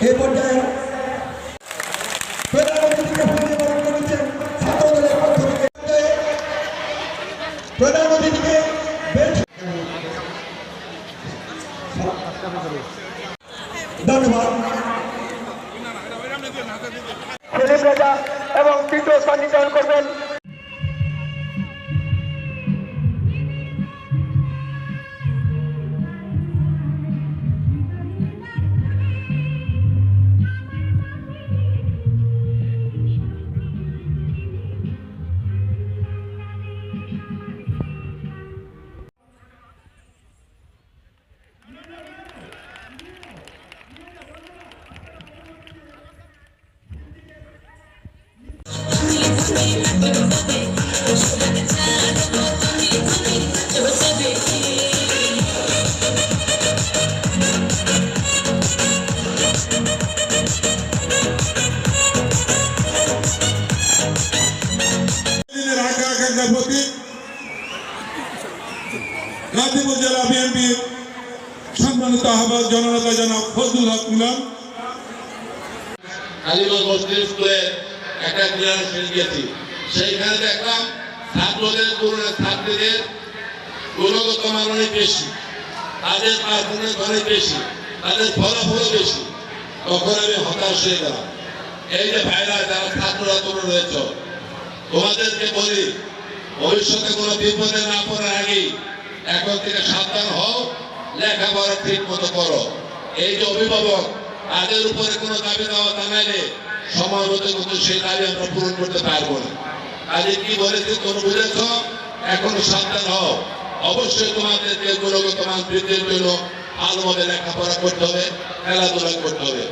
এ পর্যায়ে প্রধান অতিথিকে ভূমিকা পালন করেছেন ছাত্রদলের পক্ষ থেকে। এবং তৃতীয় স্থান নির্ধারণ করবেন গাজীপুর জেলা বিএনপির সম্মানিত আহ্বায়ক জননেতা জনাব ফজলুল হক মিলন কালীগঞ্জ মসজিদ স্কুলে একটা ক্রীড়া অনুষ্ঠানে গিয়েছি সেইখানে দেখলাম ছাত্রদের তুলনায় ছাত্রীদের গুণগত মান অনেক বেশি, তাদের পারফরমেন্স অনেক বেশি, তাদের ফলাফল বেশি। তখন আমি হতাশ হয়ে গেলাম। এই যে ভাইরা, যারা ছাত্ররা তরুণ রয়েছ, তোমাদেরকে বলি, ভবিষ্যতে কোনো বিপদে না পড়ার আগেই এখন থেকে সাবধান হও, লেখাপড়া ঠিক মতো করো। এই যে অভিভাবক, তাদের উপরে কোনো দাবি দেওয়া জানাইলে সময় মতো কিন্তু পূরণ করতে পারব না। কাজে কি বলেছি এখন সাবধান হও। অবশ্যই তোমাদেরকে গুণগত মান লেখাপড়া করতে হবে, খেলাধুলা করতে হবে।